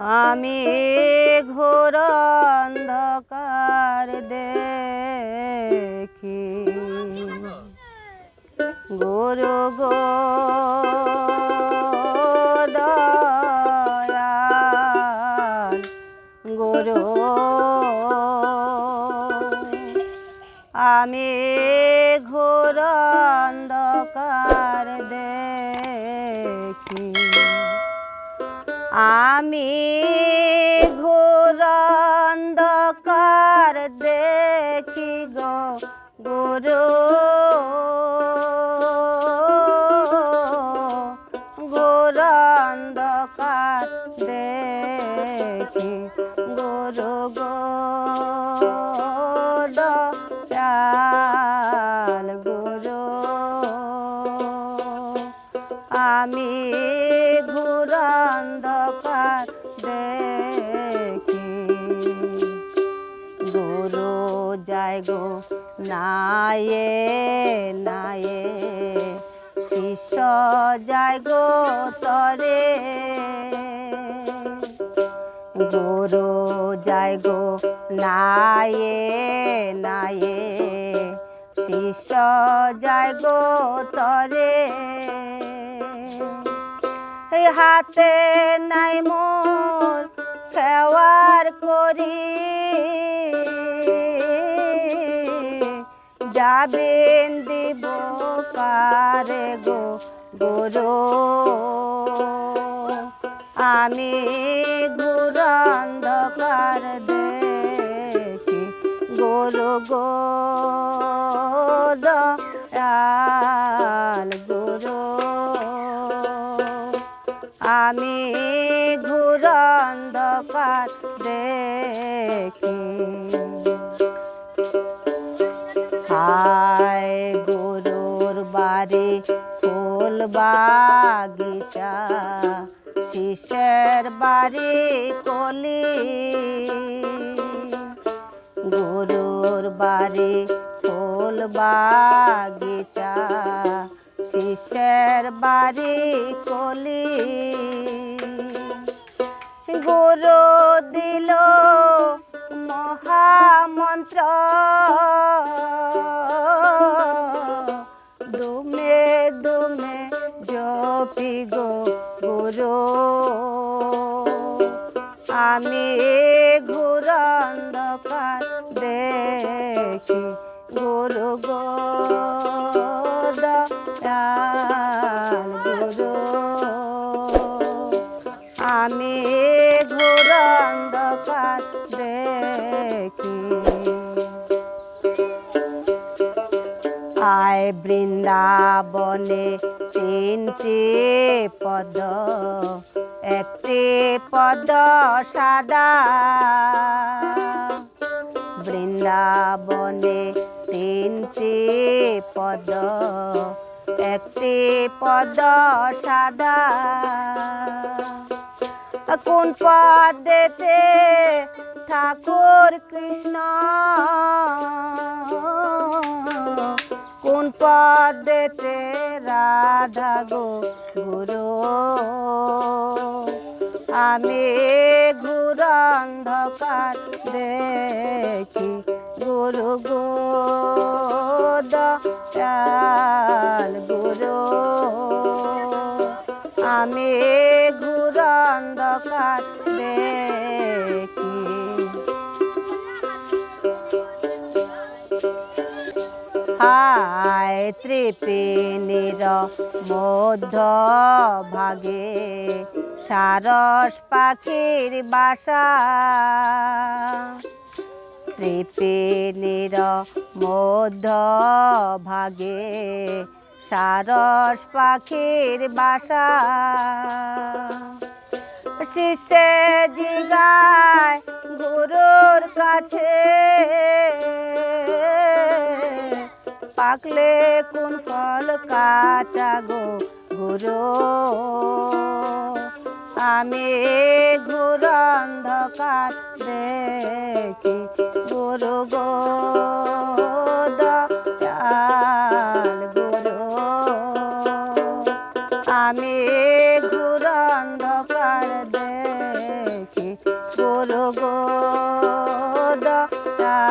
আমি ঘোর অন্ধকার দেখি। গুরু গো গুরু আমি আমি গো। নায়ে নায়ে, শিষ্য যায় গো তরে। গুরু যায় গো। নায়ে নায়ে, শিষ্য যায় গো তরে। হাতে নাই মোর গুরু আমি ঘুর অন্ধকার দেখি গুরু গো গুরু। আমি ঘুর অন্ধকার দেখি বাগিচা শিশের বাড়ি কলি। গুরুর বাড়ি ফুল বাগিচা শিশের বাড়ি কলি। গুরু দিল গো গুরু আমি ঘুর দেখি গুরু গো গুরু আমি ঘোর অন্ধকার বৃন্দাবনে তিনটি পদ, একটি পদ সাদা। বৃন্দাবনে তিনটি পদ, একটি পদ সাদা। কোন পদেতে ঠাকুর কৃষ্ণ পদেতে রাধা গো গুরু। আমি ঘুর অন্ধকার দেখি গুরু গো দয়াল গুরু। ত্রিপিণীর মধ্য ভাগে সারস পাখির বাসা। ত্রিপিণীর মধ্য ভাগে সারস পাখির বাসা। শিষ্যে জিগায় গুরুর কাছে পাকলে কোন ফল কাঁচা গো গুরু আমি ঘুর অন্ধকার দেখি গুরু গো গুরু আমি ঘুর অন্ধকার দেখি গুরু গো, দয়াল